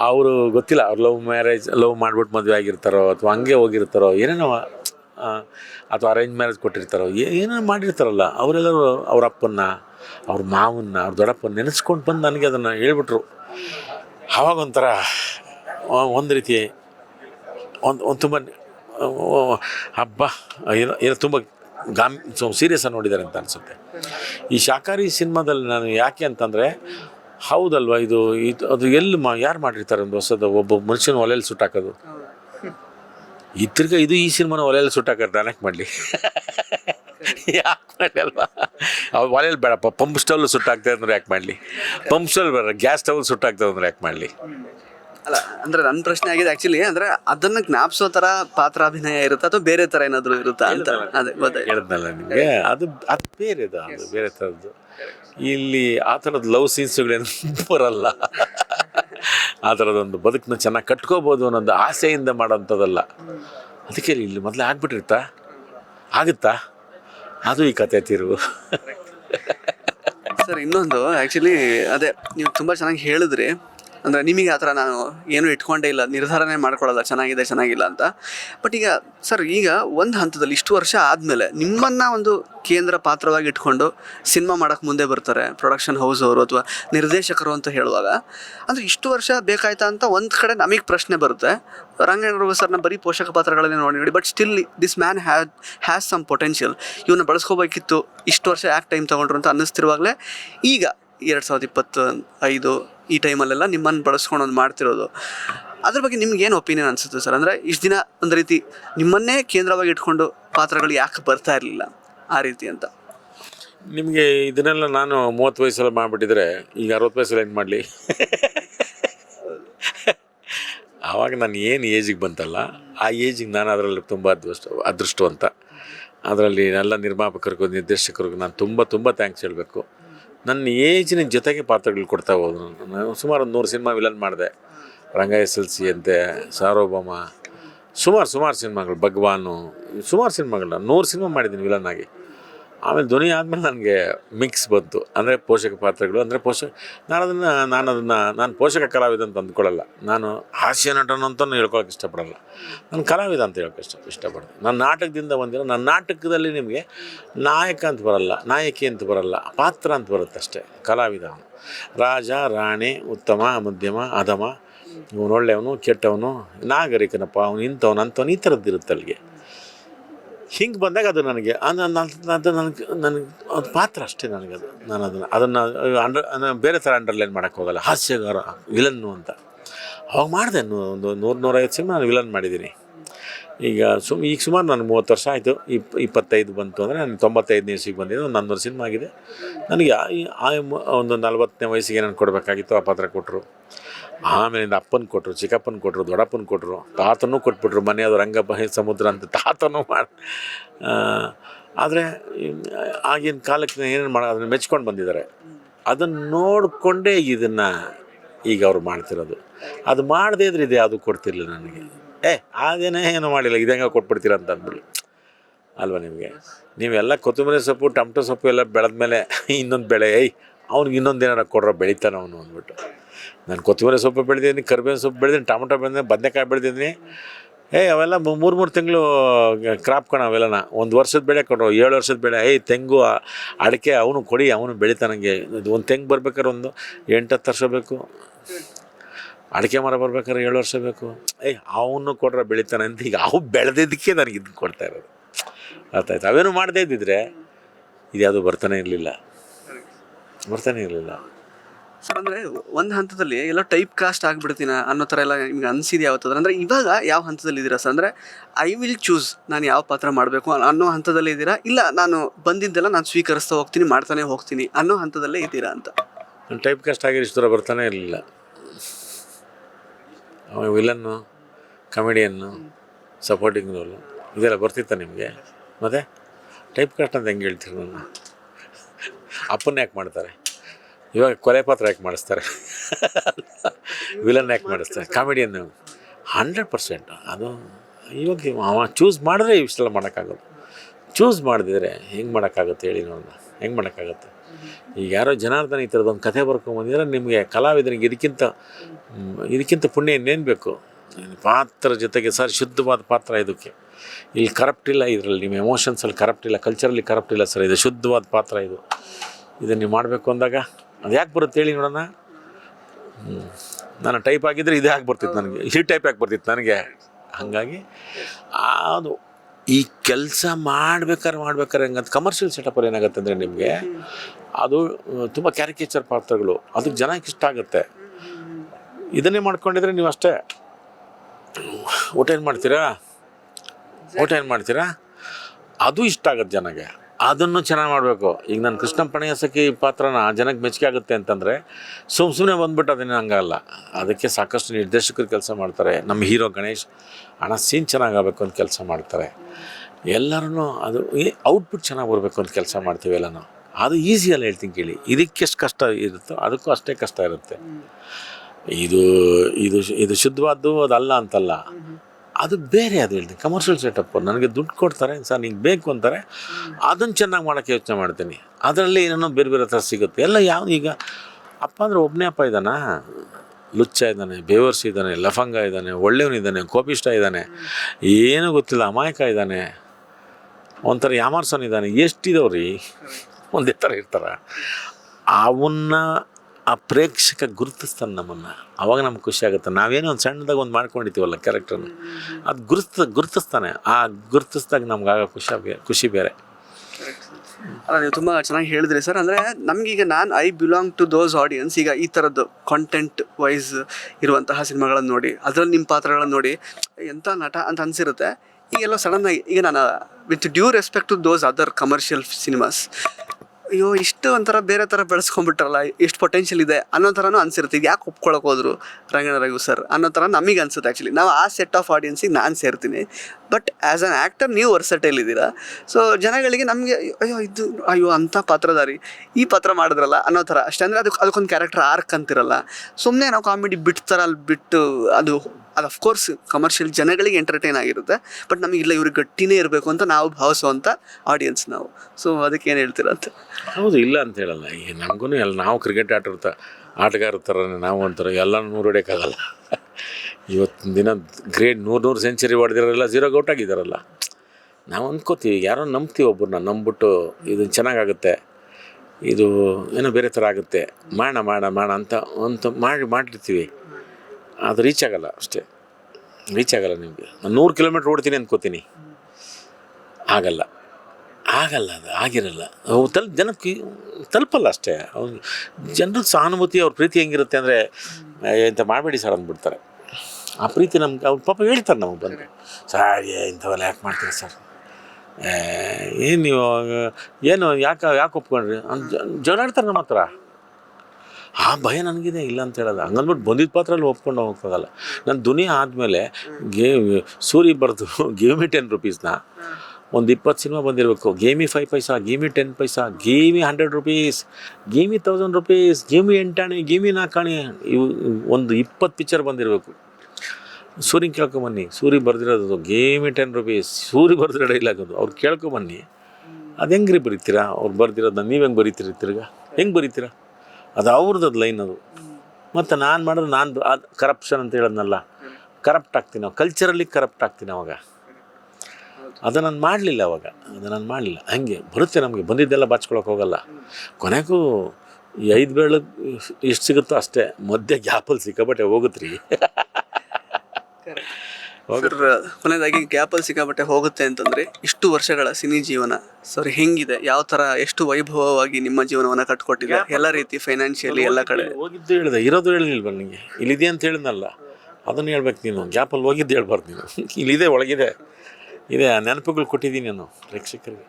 ಅವರು ಗೊತ್ತಿಲ್ಲ ಅವ್ರು ಲವ್ ಮ್ಯಾರೇಜ್ ಲವ್ ಮಾಡ್ಬಿಟ್ಟು ಮದುವೆ ಆಗಿರ್ತಾರೋ ಅಥವಾ ಹಂಗೆ ಹೋಗಿರ್ತಾರೋ, ಏನೇನೋ ಅಥವಾ ಅರೇಂಜ್ ಮ್ಯಾರೇಜ್ ಕೊಟ್ಟಿರ್ತಾರೋ ಏನೇನೋ ಏನೋ ಮಾಡಿರ್ತಾರಲ್ಲ, ಅವರೆಲ್ಲರೂ ಅವ್ರ ಅಪ್ಪನ್ನ, ಅವ್ರ ಮಾವನ್ನ, ಅವ್ರ ದೊಡ್ಡಪ್ಪನ ನೆನೆಸ್ಕೊಂಡು ಬಂದು ನನಗೆ ಅದನ್ನು ಹೇಳ್ಬಿಟ್ರು. ಆವಾಗ ಒಂಥರ ಒಂದು ರೀತಿ, ಒಂದು ಒಂದು ತುಂಬ ಹಬ್ಬ, ಏನೋ ಏನೋ ತುಂಬ ಗಾಮ್ ಸೀರಿಯಸ್ ಆಗಿ ನೋಡಿದ್ದಾರೆ ಅಂತ ಅನಿಸುತ್ತೆ. ಈ ಶಾಕಾರಿ ಸಿನಿಮಾದಲ್ಲಿ ನಾನು ಯಾಕೆ ಅಂತಂದರೆ ಹೌದಲ್ವಾ? ಇದು ಇದು ಅದು ಎಲ್ಲಿ ಮಾ ಯಾರು ಮಾಡಿರ್ತಾರೆ ಒಂದು ಹೊಸದು? ಒಬ್ಬ ಮನುಷ್ಯನ ಒಲೆಯಲ್ಲಿ ಸುಟ್ಟಾಕೋದು ಈ ತಿರ್ಗ ಇದು ಈ ಸಿನಿಮಾನ ಒಲೆಯಲ್ಲಿ ಸುಟ್ಟಾಕರ್ ಯಾಕೆ ಮಾಡಲಿ? ಯಾಕೆ ಮಾಡಲಿ ಅಲ್ವಾ ಅವ್ರು ಒಲೆಯಲ್ಲಿ ಬೇಡಪ್ಪ ಪಂಪ್ ಸ್ಟವ್ ಸುಟ್ಟಾಗ್ತದೆ ಅಂದ್ರೆ ಯಾಕೆ ಮಾಡಲಿ? ಪಂಪ್ ಸ್ಟವ್ ಬೇಡ ಗ್ಯಾಸ್ ಸ್ಟವ್ ಸುಟ್ಟಾಗ್ತದೆ ಅಂದ್ರೆ ಯಾಕೆ ಮಾಡಲಿ?
ಅಲ್ಲ ಅಂದ್ರೆ ನನ್ನ ಪ್ರಶ್ನೆ ಆಗಿದೆ ಆಕ್ಚುಲಿ ಅಂದ್ರೆ ಅದನ್ನ ಜ್ಞಾಪಿಸೋ ತರ ಪಾತ್ರಾಭಿನಯ ಇರುತ್ತಾ ಅಥವಾ ಬೇರೆ ತರ ಏನಾದ್ರು ಇರುತ್ತಾ ಅಂತ? ಅದೇ ಗೊತ್ತಾಯ್ತು.
ಹೇಳಿದ್ನಲ್ಲ ನಿಮಗೆ? ಅದು ಅದು ಬೇರೆದು? ಅದು ಬೇರೆ ಥರದ್ದು ಇಲ್ಲಿ ಆ ಥರದ ಲವ್ ಸೀನ್ಸ್ಗಳೇನು ಬರಲ್ಲ. ಆ ಥರದೊಂದು ಬದುಕನ್ನ ಚೆನ್ನಾಗಿ ಕಟ್ಕೋಬೋದು ಅನ್ನೋದು ಆಸೆಯಿಂದ ಮಾಡೋಂಥದ್ದಲ್ಲ ಅದಕ್ಕೆ ಇಲ್ಲಿ ಮೊದಲೇ ಆಗ್ಬಿಟ್ಟಿರ್ತಾ ಆಗುತ್ತಾ? ಅದು ಈ ಕತೆ ತಿರುವು
ಸರ್, ಇನ್ನೊಂದು ಆ್ಯಕ್ಚುಲಿ ಅದೇ, ನೀವು ತುಂಬ ಚೆನ್ನಾಗಿ ಹೇಳಿದ್ರಿ. ಅಂದರೆ ನಿಮಗೆ ಆ ಥರ ನಾನು ಏನು ಇಟ್ಕೊಂಡೇ ಇಲ್ಲ, ನಿರ್ಧಾರನೇ ಮಾಡ್ಕೊಳ್ಳಲ್ಲ, ಚೆನ್ನಾಗಿದೆ, ಚೆನ್ನಾಗಿಲ್ಲ ಅಂತ. ಬಟ್ ಈಗ ಸರ್ ಈಗ ಒಂದು ಹಂತದಲ್ಲಿ ಇಷ್ಟು ವರ್ಷ ಆದಮೇಲೆ ನಿಮ್ಮನ್ನು ಒಂದು ಕೇಂದ್ರ ಪಾತ್ರವಾಗಿ ಇಟ್ಕೊಂಡು ಸಿನಿಮಾ ಮಾಡೋಕ್ಕೆ ಮುಂದೆ ಬರ್ತಾರೆ ಪ್ರೊಡಕ್ಷನ್ ಹೌಸ್ ಅವರು ಅಥವಾ ನಿರ್ದೇಶಕರು ಅಂತ ಹೇಳುವಾಗ, ಅಂದರೆ ಇಷ್ಟು ವರ್ಷ ಬೇಕಾಯ್ತಾ ಅಂತ ಒಂದು ಕಡೆ ನಮಗೆ ಪ್ರಶ್ನೆ ಬರುತ್ತೆ. ರಂಗಣ್ಣರು ಸರ್ನ ಬರೀ ಪೋಷಕ ಪಾತ್ರಗಳನ್ನೇ ನೋಡಿ ನೋಡಿ but still this man had has some potential ಇವನ್ನ ಬಳಸ್ಕೋಬೇಕಿತ್ತು, ಇಷ್ಟು ವರ್ಷ ಯಾಕೆ ಟೈಮ್ ತೊಗೊಂಡ್ರು ಅಂತ ಅನ್ನಿಸ್ತಿರುವಾಗಲೇ ಈಗ ಎರಡು ಸಾವಿರದ ಇಪ್ಪತ್ತು ಐದು ಈ ಟೈಮಲ್ಲೆಲ್ಲ ನಿಮ್ಮನ್ನು ಬಳಸ್ಕೊಂಡು ಒಂದು ಮಾಡ್ತಿರೋದು. ಅದ್ರ ಬಗ್ಗೆ ನಿಮ್ಗೆ ಏನು ಒಪಿನಿಯನ್ ಅನಿಸುತ್ತೆ ಸರ್? ಅಂದರೆ ಇಷ್ಟು ದಿನ ಒಂದು ರೀತಿ ನಿಮ್ಮನ್ನೇ ಕೇಂದ್ರವಾಗಿ ಇಟ್ಕೊಂಡು ಪಾತ್ರಗಳು ಯಾಕೆ ಬರ್ತಾ ಇರಲಿಲ್ಲ ಆ ರೀತಿ ಅಂತ?
ನಿಮಗೆ ಇದನ್ನೆಲ್ಲ ನಾನು ಮೂವತ್ತು ವಯಸ್ಸಲ್ಲಿ ಮಾಡಿಬಿಟ್ಟಿದ್ರೆ ಈಗ ಅರವತ್ತು ವಯಸ್ಸಲ್ಲಿ ಏನು ಮಾಡಲಿ? ಆವಾಗ ನಾನು ಏನು ಏಜಿಗೆ ಬಂತಲ್ಲ, ಆ ಏಜಿಗೆ ನಾನು ಅದರಲ್ಲಿ ತುಂಬ ಅದೃಷ್ಟ ಅದೃಷ್ಟವಂತ. ಅದರಲ್ಲಿ ಎಲ್ಲ ನಿರ್ಮಾಪಕರಿಗೂ ನಿರ್ದೇಶಕರಿಗೂ ನಾನು ತುಂಬ ತುಂಬ ಥ್ಯಾಂಕ್ಸ್ ಹೇಳಬೇಕು. ನನ್ನ ಏಜಿನ ಜೊತೆಗೆ ಪಾತ್ರಗಳು ಕೊಡ್ತಾ ಹೋದ್ರು. ನಾನು ಸುಮಾರು ಒಂದು ನೂರು ಸಿನಿಮಾ ವಿಲನ್ ಮಾಡಿದೆ. ರಂಗ ಎಸ್ ಎಲ್ ಸಿ ಅಂತೆ ಸಾರ್ವಭೌಮ ಸುಮಾರು ಸುಮಾರು ಸಿನಿಮಾಗಳು, ಭಗವಾನು, ಸುಮಾರು ಸಿನಿಮಾಗಳನ್ನ ನೂರು ಸಿನಿಮಾ ಮಾಡಿದ್ದೀನಿ ವಿಲನ್ ಆಗಿ. ಆಮೇಲೆ ಧ್ವನಿ ಆದಮೇಲೆ ನನಗೆ ಮಿಕ್ಸ್ ಬಂತು. ಅಂದರೆ ಪೋಷಕ ಪಾತ್ರಗಳು, ಅಂದರೆ ಪೋಷಕ ನಾನು ಅದನ್ನು ನಾನು ಅದನ್ನು ನಾನು ಪೋಷಕ ಕಲಾವಿದ ಅಂತ ಅಂದ್ಕೊಳ್ಳಲ್ಲ. ನಾನು ಹಾಸ್ಯ ನಟನ ಅಂತಲೂ ಹೇಳ್ಕೊಳಕ್ಕೆ ಇಷ್ಟಪಡಲ್ಲ. ನಾನು ಕಲಾವಿದ ಅಂತ ಹೇಳೋಕೆ ಇಷ್ಟ, ಇಷ್ಟಪಡ್ತೀನಿ. ನಾನು ನಾಟಕದಿಂದ ಬಂದಿರೋ ನನ್ನ ನಾಟಕದಲ್ಲಿ ನಿಮಗೆ ನಾಯಕ ಅಂತ ಬರಲ್ಲ, ನಾಯಕಿ ಅಂತ ಬರಲ್ಲ, ಪಾತ್ರ ಅಂತ ಬರುತ್ತೆ ಅಷ್ಟೇ, ಕಲಾವಿದ ರಾಜ, ರಾಣಿ, ಉತ್ತಮ, ಮಧ್ಯಮ ಅಧಮ ಇವನು ಒಳ್ಳೆಯವನು, ಕೆಟ್ಟವನು, ನಾಗರಿಕನಪ್ಪ, ಅವನು ಇಂಥವನು, ಅಂಥವನು ಈ ಥರದ್ದು ಇರುತ್ತೆ ಅಲ್ಲಿಗೆ. ಹಿಂಗೆ ಬಂದಾಗ ಅದು ನನಗೆ ಅದು ಅದು ನನಗೆ ನನಗೆ ಅದು ಪಾತ್ರ ಅಷ್ಟೇ ನನಗದು ನಾನು ಅದನ್ನು ಅದನ್ನು ಅಂಡರ್ ಬೇರೆ ಥರ ಅಂಡರ್ಲೈನ್ ಮಾಡೋಕ್ಕೆ ಹೋಗಲ್ಲ. ಹಾಸ್ಯಗಾರ, ವಿಲನ್ನು ಅಂತ. ಅವಾಗ ಮಾಡಿದೆ, ಒಂದು ನೂರು, ನೂರೈವತ್ತು ಸಿನಿಮಾ ನಾನು ವಿಲನ್ ಮಾಡಿದ್ದೀನಿ. ಈಗ ಸುಮ್, ಈಗ ಸುಮಾರು ನನಗೆ ಮೂವತ್ತು ವರ್ಷ ಆಯಿತು. ಇಪ್, ಇಪ್ಪತ್ತೈದು ಬಂತು ಅಂದರೆ ನಾನು ತೊಂಬತ್ತೈದನೇ ವಯಸ್ಸಿಗೆ ಬಂದಿದ್ದು, ಒಂದು ನಾನ್ನೂರು ಸಿನಿಮಾ ಆಗಿದೆ. ನನಗೆ ಆ- ಒಂದು ನಲ್ವತ್ತನೇ ವಯಸ್ಸಿಗೆ ನಾನು ಕೊಡಬೇಕಾಗಿತ್ತು ಆ ಪಾತ್ರ ಕೊಟ್ಟರು ಆಮೇಲಿಂದ ಅಪ್ಪನ ಕೊಟ್ಟರು ಚಿಕ್ಕಪ್ಪನ ಕೊಟ್ಟರು ದೊಡ್ಡಪ್ಪನ ಕೊಟ್ಟರು ತಾತನೂ ಕೊಟ್ಬಿಟ್ರು ಮನೆಯದು ರಂಗಪ್ಪ ಸಮುದ್ರ ಅಂತ ತಾತನೂ ಮಾಡಿ ಆದರೆ ಆಗಿನ ಕಾಲಕ್ಕೆ ಏನೇನು ಮಾಡ, ಅದನ್ನು ಮೆಚ್ಕೊಂಡು ಬಂದಿದ್ದಾರೆ. ಅದನ್ನು ನೋಡಿಕೊಂಡೇ ಇದನ್ನು ಈಗ ಅವ್ರು ಮಾಡ್ತಿರೋದು. ಅದು ಮಾಡದೇ ಇದ್ರೆ ಇದು ಯಾವುದು ಕೊಡ್ತಿರ್ಲಿಲ್ಲ ನನಗೆ. ಏ ಅದೇನೇ ಏನು ಮಾಡಿಲ್ಲ ಇದಂಗೆ ಕೊಟ್ಬಿಡ್ತೀರ ಅಂತ ಅಂದ್ಬಿಡಿ ಅಲ್ವಾ ನಿಮಗೆ? ನೀವೆಲ್ಲ ಕೊತ್ತಂಬರಿ ಸೊಪ್ಪು, ಟಮಟೊ ಸೊಪ್ಪು ಎಲ್ಲ ಬೆಳೆದ್ಮೇಲೆ ಇನ್ನೊಂದು ಬೆಳೆ, ಏಯ್, ಅವ್ನಿಗೆ ಇನ್ನೊಂದು ಏನಾರ ಕೊಡ್ರೋ ಬೆಳಿತಾನೆ ಅವನು ಅಂದ್ಬಿಟ್ಟು. ನಾನು ಕೊತ್ತಂಬರಿ ಸೊಪ್ಪು ಬೆಳೆದಿದ್ದೀನಿ, ಕರಿಬೇವಿನ ಸೊಪ್ಪು ಬೆಳೆದೀನಿ ಟೊಮೊಟೊ ಬೆಳೆದೀನಿ ಬದನೆಕಾಯಿ ಬೆಳೆದಿದ್ದೀನಿ. ಏಯ್ ಅವೆಲ್ಲ ಮೂರು ಮೂರು ತಿಂಗಳು ಕ್ರಾಪ್ ಕಣ ಅವೆಲ್ಲನ. ಒಂದು ವರ್ಷದ ಬೆಳೆ ಕೊಡು ಏಳು ವರ್ಷದ ಬೆಳೆ. ಏಯ್, ತೆಂಗು ಅಡಿಕೆ ಅವನು ಕೊಡಿ, ಅವನು ಬೆಳಿತಾನಂಗೆ ಒಂದು ತೆಂಗು ಬರ್ಬೇಕಾದ್ರೆ ಒಂದು ಎಂಟು ಹತ್ತು ವರ್ಷ ಬೇಕು. ಅಡಿಕೆ ಮರ ಬರ್ಬೇಕಾದ್ರೆ ಏಳು ವರ್ಷ ಬೇಕು. ಏಯ್ ಅವನು ಕೊಡ್ರೆ ಬೆಳಿತಾನೆ ಅಂತ ಈಗ ಅವು ಬೆಳೆದಿದ್ದಕ್ಕೆ ನನಗೆ ಇದನ್ನು ಕೊಡ್ತಾ ಇರೋದು. ಅರ್ಥ ಆಯ್ತು ಅವೇನು ಮಾಡದೇ ಇದ್ದಿದ್ರೆ ಇದು ಯಾವುದು ಬರ್ತಾನೆ ಇರಲಿಲ್ಲ. ಬರ್ತಾನೆ ಇರಲಿಲ್ಲ.
ಸರ್, ಅಂದ್ರೆ ಒಂದು ಹಂತದಲ್ಲಿ ಎಲ್ಲ ಟೈಪ್ ಕಾಸ್ಟ್ ಆಗಿಬಿಡ್ತೀನ ಅನ್ನೋ ಥರ ಎಲ್ಲ ನಿಮ್ಗೆ ಅನಿಸಿದೆ ಯಾವತ್ತದ್ರೆ? ಅಂದರೆ ಇವಾಗ ಯಾವ ಹಂತದಲ್ಲಿ ಇದ್ದೀರಾ ಸರ್? ಅಂದರೆ ಐ ವಿಲ್ ಚೂಸ್ ನಾನು ಯಾವ ಪಾತ್ರ ಮಾಡಬೇಕು ಅನ್ನೋ ಹಂತದಲ್ಲಿ ಇದ್ದೀರಾ ಇಲ್ಲ ನಾನು ಬಂದಿದ್ದೆಲ್ಲ ನಾನು ಸ್ವೀಕರಿಸ್ತಾ ಹೋಗ್ತೀನಿ, ಮಾಡ್ತಾನೆ ಹೋಗ್ತೀನಿ ಅನ್ನೋ ಹಂತದಲ್ಲೇ ಇದ್ದೀರಾ ಅಂತ?
ಟೈಪ್ ಕಾಸ್ಟ್ ಆಗಿ ಇಷ್ಟು ಬರ್ತಾನೆ ಇರಲಿಲ್ಲ. ವಿಲನ್ನು ಕಾಮಿಡಿಯನ್ನು ಸಪೋರ್ಟಿಂಗ್ ರೋಲು ಇದೆಲ್ಲ ಬರ್ತಿತ್ತ ನಿಮಗೆ? ಮತ್ತು ಟೈಪ್ ಕಾಸ್ಟ್ ಅಂತ ಹೆಂಗೆ ಹೇಳ್ತೀರಿ? ನಾನು ಅಪ್ಪನ್ನ ಯಾಕೆ ಮಾಡ್ತಾರೆ? ಇವಾಗ ಕೊಲೆ ಪಾತ್ರ ಯಾಕೆ ಮಾಡಿಸ್ತಾರೆ? ವಿಲನ್ ಯಾಕೆ ಮಾಡಿಸ್ತಾರೆ? ಕಾಮಿಡಿಯನ್ನು ಹಂಡ್ರೆಡ್ ಪರ್ಸೆಂಟ್ ಅದು ಇವಾಗ ಅವ ಚೂಸ್ ಮಾಡಿದ್ರೆ ಇಷ್ಟೆಲ್ಲ ಮಾಡೋಕ್ಕಾಗೋದು ಚೂಸ್ ಮಾಡಿದ್ರೆ ಹೆಂಗೆ ಮಾಡೋಕ್ಕಾಗುತ್ತೆ ಹೇಳಿ ನೋಡೋಣ. ಹೆಂಗೆ ಮಾಡೋಕ್ಕಾಗುತ್ತೆ? ಈಗ ಯಾರೋ ಜನಾರ್ದನ ಈ ಥರದೊಂದು ಕಥೆ ಬರ್ಕೊಂಬಂದಿದ್ರೆ ನಿಮಗೆ ಕಲಾವಿದನಿಗೆ ಇದಕ್ಕಿಂತ ಇದಕ್ಕಿಂತ ಪುಣ್ಯ ಇನ್ನೇನು ಬೇಕು? ಪಾತ್ರ ಜೊತೆಗೆ ಸರ್ ಶುದ್ಧವಾದ ಪಾತ್ರ ಇದಕ್ಕೆ. ಇಲ್ಲಿ ಕರಪ್ಟ್ ಇಲ್ಲ ಇದರಲ್ಲಿ ನಿಮ್ಮ ಎಮೋಷನ್ಸಲ್ಲಿ ಕರಪ್ಟ್ ಇಲ್ಲ ಕಲ್ಚರಲ್ಲಿ ಕರಪ್ಟ್ ಇಲ್ಲ ಸರ್ ಇದು ಶುದ್ಧವಾದ ಪಾತ್ರ ಇದು. ಇದನ್ನು ನೀವು ಮಾಡಬೇಕು ಅಂದಾಗ ಅದು ಯಾಕೆ ಬರುತ್ತೆ ಹೇಳಿ ನೋಡೋಣ? ನಾನು ಟೈಪ್ ಆಗಿದ್ದರೆ ಇದೇ ಆಗಿ ಬರ್ತಿತ್ತು ನನಗೆ? ಈ ಟೈಪ್ ಯಾಕೆ ಬರ್ತಿತ್ತು ನನಗೆ? ಹಾಗಾಗಿ ಅದು ಈ ಕೆಲಸ ಮಾಡ್ಬೇಕಾದ್ರೆ ಮಾಡ್ಬೇಕಾದ್ರೆ ಹೆಂಗಂತ ಕಮರ್ಷಿಯಲ್ ಸೆಟಪಲ್ಲಿ ಏನಾಗುತ್ತೆ ಅಂದರೆ ನಿಮಗೆ ಅದು ತುಂಬ ಕ್ಯಾರಿಕೇಚರ್ ಪಾತ್ರಗಳು. ಅದಕ್ಕೆ ಜನಕ್ಕೆ ಇಷ್ಟ ಆಗುತ್ತೆ. ಇದನ್ನೇ ಮಾಡ್ಕೊಂಡಿದ್ರೆ ನೀವು ಅಷ್ಟೇ. ಊಟ ಏನು ಮಾಡ್ತೀರಾ? ಊಟ ಏನು ಮಾಡ್ತೀರಾ? ಅದು ಇಷ್ಟ ಆಗುತ್ತೆ ಜನಗೆ. ಅದನ್ನು ಚೆನ್ನಾಗಿ ಮಾಡಬೇಕು. ಈಗ ನಾನು ಕೃಷ್ಣ ಪಣಯಸಕಿ ಪಾತ್ರನ ಜನಕ್ಕೆ ಮೆಚ್ಚುಗೆ ಆಗುತ್ತೆ ಅಂತಂದರೆ ಸುಮ್ ಸುಮ್ಮನೆ ಬಂದ್ಬಿಟ್ಟು ಅದನ್ನು ಹಂಗಲ್ಲ ಅದಕ್ಕೆ ಸಾಕಷ್ಟು ನಿರ್ದೇಶಕರು ಕೆಲಸ ಮಾಡ್ತಾರೆ. ನಮ್ಮ ಹೀರೋ ಗಣೇಶ್ ಹಣ ಸೀನ್ ಚೆನ್ನಾಗಾಗಬೇಕು ಅಂತ ಕೆಲಸ ಮಾಡ್ತಾರೆ. ಎಲ್ಲರೂ ಅದು ಔಟ್ಪುಟ್ ಚೆನ್ನಾಗಿ ಬರಬೇಕು ಅಂತ ಕೆಲಸ ಮಾಡ್ತೀವಿ ಎಲ್ಲ ನಾವು ಅದು ಈಸಿಯಲ್ಲ ಹೇಳ್ತೀನಿ ಕೇಳಿ. ಇದಕ್ಕೆಷ್ಟು ಕಷ್ಟ ಇರುತ್ತೋ ಅದಕ್ಕೂ ಅಷ್ಟೇ ಕಷ್ಟ ಇರುತ್ತೆ. ಇದು ಇದು ಇದು ಶುದ್ಧವಾದ್ದು ಅದಲ್ಲ ಅಂತಲ್ಲ. ಅದು ಬೇರೆ ಅದು ಹೇಳ್ತೀನಿ. ಕಮರ್ಷಿಯಲ್ ಸೆಟಪ್ ನನಗೆ ದುಡ್ಡು ಕೊಡ್ತಾರೆ, ಸರ್ ನಿಂಗೆ ಬೇಕು ಅಂತಾರೆ, ಅದನ್ನು ಚೆನ್ನಾಗಿ ಮಾಡೋಕ್ಕೆ ಯೋಚನೆ ಮಾಡ್ತೀನಿ. ಅದರಲ್ಲಿ ಏನೇನೋ ಬೇರೆ ಬೇರೆ ಥರ ಸಿಗುತ್ತೆ. ಎಲ್ಲ ಯಾವ ಈಗ ಅಪ್ಪ ಅಂದರೆ ಒಬ್ಬನೇ ಅಪ್ಪ ಇದ್ದಾನಾ? ಲುಚ್ಚ ಇದ್ದಾನೆ, ಬೇವರ್ಸ್ ಇದ್ದಾನೆ, ಲಫಂಗ ಇದ್ದಾನೆ ಒಳ್ಳೆಯವನಿದ್ದಾನೆ ಕೋಪಿಷ್ಟ ಇದ್ದಾನೆ, ಏನೂ ಗೊತ್ತಿಲ್ಲ, ಅಮಾಯಕ ಇದ್ದಾನೆ, ಒಂಥರ ಯಾಮಾರ್ಸನ್ ಇದ್ದಾನೆ, ಎಷ್ಟಿದವ್ರಿ? ಒಂದೇ ಥರ ಇರ್ತಾರ. ಅವನ್ನ ಆ ಪ್ರೇಕ್ಷಕ ಗುರುತಿಸ್ತಾನೆ ನಮ್ಮನ್ನು. ಅವಾಗ ನಮ್ಗೆ ಖುಷಿ ಆಗುತ್ತೆ. ನಾವೇನೋ ಒಂದು ಸಣ್ಣದಾಗ ಒಂದು ಮಾಡ್ಕೊಂಡಿದ್ದೀವಲ್ಲ ಕ್ಯಾರೆಕ್ಟರ್ನ ಅದು ಗುರುತ ಗುರುತಿಸ್ತಾನೆ. ಆ ಗುರುತಿಸ್ದಾಗ ನಮ್ಗೆ ಆಗ ಖುಷಿ ಖುಷಿ ಬೇರೆ.
ಅಲ್ಲ, ನೀವು ತುಂಬ ಚೆನ್ನಾಗಿ ಹೇಳಿದ್ರಿ ಸರ್. ಅಂದರೆ ನಮಗೀಗ ನಾನು I belong to those audience ಈಗ ಈ ಥರದ್ದು ಕಾಂಟೆಂಟ್ ವೈಸ್ ಇರುವಂತಹ ಸಿನಿಮಾಗಳನ್ನು ನೋಡಿ, ಅದರಲ್ಲಿ ನಿಮ್ಮ ಪಾತ್ರಗಳನ್ನು ನೋಡಿ ಎಂಥ ನಟ ಅಂತ ಅನಿಸಿರುತ್ತೆ. ಈಗೆಲ್ಲ ಸಡನ್ನಾಗಿ ಈಗ ನಾನು with due respect to those other commercial cinemas ಅಯ್ಯೋ, ಇಷ್ಟು ಒಂಥರ ಬೇರೆ ಥರ ಬೆಳೆಸ್ಕೊಂಡ್ಬಿಟ್ರಲ್ಲ, ಎಷ್ಟು ಪೊಟೆನ್ಷಿಯಲ್ ಇದೆ ಅನ್ನೋ ಥರನೂ ಅನ್ಸಿರುತ್ತೆ. ಯಾಕೆ ಒಪ್ಕೊಳ್ಳೋಕೆ ಹೋದ್ರು ರಂಗಣ ರಘು ಸರ್ ಅನ್ನೋ ಥರ ನಮಗೆ ಅನ್ಸುತ್ತೆ ಆ್ಯಕ್ಚುಲಿ ನಾವು ಆ ಸೆಟ್ ಆಫ್ ಆಡಿಯನ್ಸಿಗೆ ನಾನು ಸೇರ್ತೀನಿ. ಬಟ್ ಆ್ಯಸ್ ಅನ್ ಆ್ಯಕ್ಟರ್ ನೀವು ವರ್ಸಟೈಲ್ ಇದ್ದೀರಾ. ಸೊ ಜನಗಳಿಗೆ ನಮಗೆ, ಅಯ್ಯೋ, ಇದು, ಅಯ್ಯೋ, ಅಂಥ ಪಾತ್ರಧಾರಿ ಈ ಪಾತ್ರ ಮಾಡಿದ್ರಲ್ಲ ಅನ್ನೋ ಥರ. ಅಷ್ಟೇ ಅಂದರೆ ಅದಕ್ಕೆ ಅದಕ್ಕೊಂದು ಕ್ಯಾರೆಕ್ಟರ್ ಆರ್ಕ್ ಅಂತಿರಲ್ಲ. ಸುಮ್ಮನೆ ನಾವು ಕಾಮಿಡಿ ಬಿಡ್ತಾರ ಅಲ್ಲಿ ಬಿಟ್ಟು ಅದು ಅದು ಅಫ್ಕೋರ್ಸ್ ಕಮರ್ಷಿಯಲ್ ಜನಗಳಿಗೆ ಎಂಟರ್ಟೈನ್ ಆಗಿರುತ್ತೆ. ಬಟ್ ನಮಗೆ ಇಲ್ಲ ಇವ್ರಿಗೆ ಗಟ್ಟಿನೇ ಇರಬೇಕು ಅಂತ ನಾವು ಭಾವಿಸುವಂಥ ಆಡಿಯನ್ಸ್ ನಾವು. ಸೊ ಅದಕ್ಕೆ ಏನು ಹೇಳ್ತೀರ ಅಂತ?
ಹೌದು, ಇಲ್ಲ ಅಂತ ಹೇಳಲ್ಲ. ಈ ನಮಗೂ ಎಲ್ಲ ನಾವು ಕ್ರಿಕೆಟ್ ಆಟ ಇರ್ತ ಆಟಗಾರ ಥರನೇ ನಾವು ಅಂತಾರೆ ಎಲ್ಲ ನೂರು ಹೊಡೆಯೋಕ್ಕಾಗಲ್ಲ ಇವತ್ತಿನ ದಿನ ಗ್ರೇಟ್ ನೂರು ನೂರು ಸೆಂಚುರಿ ಹೊಡೆದಿರೋಲ್ಲ ಝೀರೋ ಔಟ್ ಆಗಿದ್ದಾರಲ್ಲ. ನಾವು ಅಂದ್ಕೋತೀವಿ ಯಾರೋ ನಂಬ್ತೀವಿ ಒಬ್ಬರನ್ನ ನಂಬಿಬಿಟ್ಟು ಇದು ಚೆನ್ನಾಗಾಗುತ್ತೆ, ಇದು ಏನೋ ಬೇರೆ ಥರ ಆಗುತ್ತೆ ಮಾಡೋಣ ಮಾಡೋಣ ಮಾಡೋಣ ಅಂತ ಅಂತ ಮಾಡಿ ಮಾಡಿರ್ತೀವಿ ಅದು ರೀಚ್ ಆಗಲ್ಲ ಅಷ್ಟೇ. ರೀಚ್ ಆಗಲ್ಲ ನಿಮಗೆ. ನಾನು ನೂರು ಕಿಲೋಮೀಟ್ರ್ ಓಡ್ತೀನಿ ಅಂದ್ಕೋತೀನಿ ಆಗಲ್ಲ. ಆಗಲ್ಲ ಅದು, ಆಗಿರಲ್ಲ. ಅವು ತಲ್ ಜನಕ್ಕೆ ತಲುಪಲ್ಲ ಅಷ್ಟೇ. ಅವ್ನು ಜನರ ಸಹಾನುಭೂತಿ, ಅವ್ರ ಪ್ರೀತಿ ಹೆಂಗಿರುತ್ತೆ ಅಂದರೆ ಇಂಥ ಮಾಡಬೇಡಿ ಸರ್ ಅಂದ್ಬಿಡ್ತಾರೆ. ಆ ಪ್ರೀತಿ ನಮ್ಗೆ, ಅವ್ರ ಪಾಪ ಹೇಳ್ತಾರೆ ನಮಗೆ ಬಂದರೆ. ಸರ್ ಇಂಥವೆಲ್ಲ ಯಾಕೆ ಮಾಡ್ತೀರಿ ಸರ್? ಏನು ನೀವು, ಏನು, ಯಾಕೆ ಯಾಕೆ ಒಪ್ಕೊಂಡ್ರಿ? ಅಂತ ಜಗಳಾಡ್ತಾರೆ ನಮ್ಮ ಹತ್ರ. ಆ ಭಯ ನನಗಿದೆ, ಇಲ್ಲ ಅಂತ ಹೇಳಲ್ಲ. ಹಂಗಂದ್ಬಿಟ್ಟು ಬಂದಿದ್ದ ಪಾತ್ರಲ್ಲಿ ಒಪ್ಕೊಂಡು ಹೋಗೋಕ್ಕಾಗಲ್ಲ. ನನ್ನ ದುನಿ ಆದಮೇಲೆ ಗೇ, ಸೂರಿ ಬರೆದು ಗಿವ್ ಮಿ ಟೆನ್ ರುಪೀಸ್ನ ಒಂದು ಇಪ್ಪತ್ತು ಸಿನಿಮಾ ಬಂದಿರಬೇಕು. Gimme five paisa gimme ten paisa gimme hundred rupees gimme thousand rupees gimme ಎಂಟಾಣಿ ಗೇಮಿ ನಾಲ್ಕಾಣಿ ಇವು, ಒಂದು ಇಪ್ಪತ್ತು ಪಿಕ್ಚರ್ ಬಂದಿರಬೇಕು. ಸೂರ್ಯನ ಕೇಳ್ಕೊಂಬನ್ನಿ ಸೂರಿ ಬರ್ದಿರೋದು ಗೇಮಿ ಟೆನ್ ರುಪೀಸ್ ಸೂರಿ ಬರ್ದಿರೋ ಡೈಲಾಗ್ ಅದು. ಅವ್ರು ಕೇಳ್ಕೊಂಬನ್ನಿ ಅದು ಹೆಂಗ್ರಿ ಬರೀತೀರಾ? ಅವ್ರು ಬರ್ದಿರೋದನ್ನ ನೀವು ಹೆಂಗೆ ಬರೀತೀರಿ ತಿರ್ಗ? ಹೆಂಗೆ ಬರೀತೀರಾ? ಅದು ಅವ್ರದ್ದು ಲೈನ್ ಅದು. ಮತ್ತು ನಾನು ಮಾಡಿದ್ರೆ ನಾನು ಅದು ಕರಪ್ಷನ್ ಅಂತ ಹೇಳೋದ್ನಲ್ಲ ಕರಪ್ಟ್ ಆಗ್ತೀನಿ ನಾವು ಕಲ್ಚರಲ್ಲಿ ಕರಪ್ಟ್ ಆಗ್ತೀನಿ ಅವಾಗ. ಅದು ನಾನು ಮಾಡಲಿಲ್ಲ ಅವಾಗ. ಅದು ನಾನು ಮಾಡಲಿಲ್ಲ. ಹಂಗೆ ಬರುತ್ತೆ ನಮಗೆ. ಬಂದಿದ್ದೆಲ್ಲ ಬಾಚ್ಕೊಳಕ್ಕೆ ಹೋಗಲ್ಲ. ಕೊನೆಗೂ ಈ ಐದು ಬೇಳೆ ಎಷ್ಟು ಸಿಗುತ್ತೋ ಅಷ್ಟೇ. ಮಧ್ಯೆ ಗ್ಯಾಪಲ್ಲಿ ಸಿಕ್ಕಾಬಟ್ಟೆ ಹೋಗುತ್ತೆ ರೀ
ಸರ್ ಕೊನೆಯದಾಗಿ ಗ್ಯಾಪಲ್ಲಿ ಸಿಕ್ಕಾಪಟ್ಟೆ ಹೋಗುತ್ತೆ ಅಂತಂದ್ರೆ ಇಷ್ಟು ವರ್ಷಗಳ ಸಿನಿ ಜೀವನ. ಸರ್ ಹೆಂಗಿದೆ? ಯಾವ ಥರ ಎಷ್ಟು ವೈಭವವಾಗಿ ನಿಮ್ಮ ಜೀವನವನ್ನು ಕಟ್ಕೊಟ್ಟಿದೆ? ಎಲ್ಲ ರೀತಿ ಫೈನಾನ್ಷಿಯಲಿ ಎಲ್ಲ ಕಡೆ.
ಹೋಗಿದ್ದು ಹೇಳಿದೆ ಇರೋದು ಹೇಳಿಲ್ವ ನಿಮಗೆ ಇಲ್ಲಿದೆ ಅಂತ ಹೇಳಿದ್ನಲ್ಲ. ಅದನ್ನು ಹೇಳ್ಬೇಕು ನೀನು. ಗ್ಯಾಪಲ್ಲಿ ಹೋಗಿದ್ದು ಹೇಳ್ಬಾರ್ದು ನೀನು. [laughs] ಇಲ್ಲಿದೆ ಒಳಗಿದೆ. ಇದೆ ಆ ನೆನಪುಗಳು ಕೊಟ್ಟಿದ್ದೀನಿ ನಾನು ಪ್ರೇಕ್ಷಕರಿಗೆ.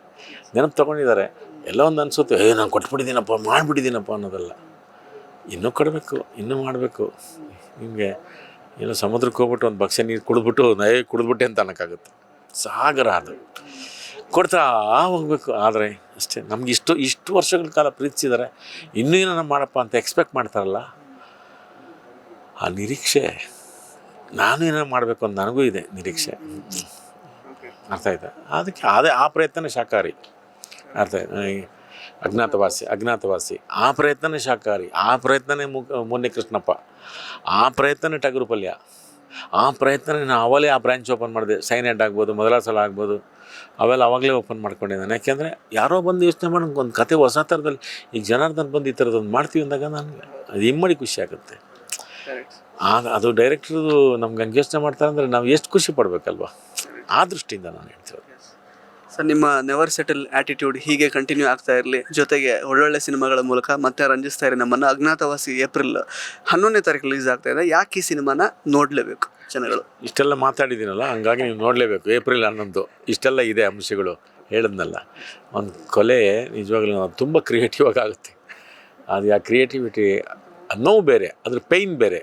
ನೆನಪು ತೊಗೊಂಡಿದ್ದಾರೆ. ಎಲ್ಲ ಒಂದು ಅನಿಸುತ್ತೆ ಏ ನಾನು ಕೊಟ್ಬಿಟ್ಟಿದ್ದೀನಪ್ಪ ಮಾಡಿಬಿಟ್ಟಿದ್ದೀನಪ್ಪ ಅನ್ನೋದಲ್ಲ. ಇನ್ನೂ ಕೊಡಬೇಕು ಇನ್ನೂ ಮಾಡಬೇಕು. ನಿಮಗೆ ಏನೋ ಸಮುದ್ರಕ್ಕೆ ಹೋಗ್ಬಿಟ್ಟು ಒಂದು ಭಕ್ಷ್ಯ ನೀರು ಕುಡಿದ್ಬಿಟ್ಟು ನಯ ಕುಡಿದ್ಬಿಟ್ಟೆ ಅಂತ ಅನ್ನೋಕ್ಕಾಗುತ್ತೆ. ಸಾಗರ ಅದು. ಕೊಡ್ತಾ ಹೋಗ್ಬೇಕು, ಆದರೆ ಅಷ್ಟೇ. ನಮ್ಗೆ ಇಷ್ಟು ಇಷ್ಟು ವರ್ಷಗಳ ಕಾಲ ಪ್ರೀತಿಸಿದ್ದಾರೆ ಇನ್ನೂ ಏನೋ ಮಾಡಪ್ಪ ಅಂತ ಎಕ್ಸ್ಪೆಕ್ಟ್ ಮಾಡ್ತಾರಲ್ಲ? ಆ ನಿರೀಕ್ಷೆ. ನಾನು ಏನೋ ಮಾಡಬೇಕು ಅಂತ ನನಗೂ ಇದೆ ನಿರೀಕ್ಷೆ. ಅರ್ಥ ಆಯ್ತಾ? ಅದಕ್ಕೆ ಅದೇ, ಆ ಪ್ರಯತ್ನ ಶಾಖಾರಿ ಅರ್ಥ ಆಯ್ತಾ? ಅಜ್ಞಾತವಾಸಿ ಅಜ್ಞಾತವಾಸಿ. ಆ ಪ್ರಯತ್ನನೇ ಶಾಕಾಹಾರಿ ಆ ಪ್ರಯತ್ನನೇ ಮುಖ ಮೊನ್ನೆ ಕೃಷ್ಣಪ್ಪ. ಆ ಪ್ರಯತ್ನನೇ ಟಗರು ಪಲ್ಯ ಆ ಪ್ರಯತ್ನನೇ ನಾನು ಅವಲೇ ಆ ಬ್ರ್ಯಾಂಚ್ ಓಪನ್ ಮಾಡಿದೆ. ಸೈನೆಟ್ ಆಗ್ಬೋದು ಮೊದಲ ಸಲ ಆಗ್ಬೋದು. ಅವೆಲ್ಲ ಅವಾಗಲೇ ಓಪನ್ ಮಾಡ್ಕೊಂಡಿದ್ದಾನೆ. ಯಾಕೆಂದರೆ ಯಾರೋ ಬಂದು ಯೋಚನೆ ಮಾಡಿ ಒಂದು ಕತೆ ಹೊಸ ಥರದಲ್ಲಿ ಈಗ ಜನಾರ್ದನ್ ಬಂದು ಈ ಥರದೊಂದು ಮಾಡ್ತೀವಿ ಅಂದಾಗ ನನಗೆ ಅದು ಇಮ್ಮಡಿ ಖುಷಿ ಆಗುತ್ತೆ. ಆಗ ಅದು ಡೈರೆಕ್ಟ್ರದು ನಮ್ಗೆ ಹಂಗೆ ಯೋಚನೆ ಮಾಡ್ತಾರೆ ಅಂದರೆ ನಾವು ಎಷ್ಟು ಖುಷಿ ಪಡಬೇಕಲ್ವ? ಆ ದೃಷ್ಟಿಯಿಂದ ನಾನು ಹೇಳ್ತಿರೋದು.
ಸರ್, ನಿಮ್ಮ ನೆವರ್ ಸೆಟಲ್ ಆಟಿಟ್ಯೂಡ್ ಹೀಗೆ ಕಂಟಿನ್ಯೂ ಆಗ್ತಾ ಇರಲಿ. ಜೊತೆಗೆ ಒಳ್ಳೊಳ್ಳೆ ಸಿನಿಮಾಗಳ ಮೂಲಕ ಮತ್ತೆ ರಂಜಿಸ್ತಾ ಇರಿ ನಮ್ಮನ್ನು. ಅಜ್ಞಾತವಾಸಿ ಏಪ್ರಿಲ್ ಹನ್ನೊಂದನೇ ತಾರೀಕು ರಿಲೀಸ್ ಆಗ್ತಾ ಇದೆ. ಯಾಕೆ ಈ ಸಿನಿಮಾನ ನೋಡಲೇಬೇಕು ಜನಗಳು?
ಇಷ್ಟೆಲ್ಲ ಮಾತಾಡಿದ್ದೀನಲ್ಲ, ಹಂಗಾಗಿ ನೀವು ನೋಡಲೇಬೇಕು. ಏಪ್ರಿಲ್ ಹನ್ನೊಂದು. ಇಷ್ಟೆಲ್ಲ ಇದೆ ಅಂಶಗಳು ಹೇಳಿದ್ನಲ್ಲ. ಒಂದು ಕೊಲೆ ನಿಜವಾಗ್ಲೂ ತುಂಬ ಕ್ರಿಯೇಟಿವ್ ಆಗಿ ಆಗುತ್ತೆ. ಅದು ಆ ಕ್ರಿಯೇಟಿವಿಟಿ ನೋವು ಬೇರೆ, ಅದ್ರ ಪೇಯ್ನ್ ಬೇರೆ.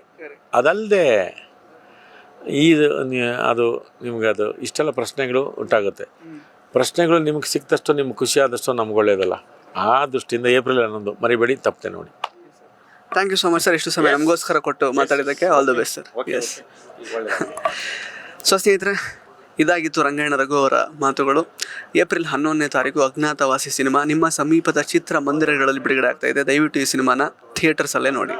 ಅದಲ್ಲದೆ ಈ ಅದು ನಿಮಗೆ ಅದು ಇಷ್ಟೆಲ್ಲ ಪ್ರಶ್ನೆಗಳು ಉಂಟಾಗುತ್ತೆ. ಪ್ರಶ್ನೆಗಳು ನಿಮ್ಗೆ ಸಿಕ್ತಷ್ಟು ನಿಮ್ಗೆ ಖುಷಿ ಆದಷ್ಟು ನಮ್ಗೆ ಒಳ್ಳೆಯದಲ್ಲ ಆ ದೃಷ್ಟಿಯಿಂದ ಏಪ್ರಿಲ್ ಹನ್ನೊಂದು ಮರಿಬೇಡಿ ತಪ್ಪದೆ ನೋಡಿ.
Thank you so much sir ಇಷ್ಟು ಸಮಯ ನಮಗೋಸ್ಕರ ಕೊಟ್ಟು ಮಾತಾಡಿದ್ದಕ್ಕೆ all the best sir yes so ಸ್ನೇಹಿತರೆ ಇದಾಗಿತ್ತು ರಂಗಾಯಣ ರಘು ಅವರ ಮಾತುಗಳು. ಏಪ್ರಿಲ್ ಹನ್ನೊಂದನೇ ತಾರೀಕು ಅಜ್ಞಾತವಾಸಿ ಸಿನಿಮಾ. ನಿಮ್ಮ ಸಮೀಪದ ಚಿತ್ರ ಮಂದಿರಗಳಲ್ಲಿ ಬಿಡುಗಡೆ ಆಗ್ತಾ ಇದೆ. ದಯವಿಟ್ಟು ಈ ಸಿನಿಮಾನ ಥಿಯೇಟರ್ಸಲ್ಲೇ ನೋಡಿ.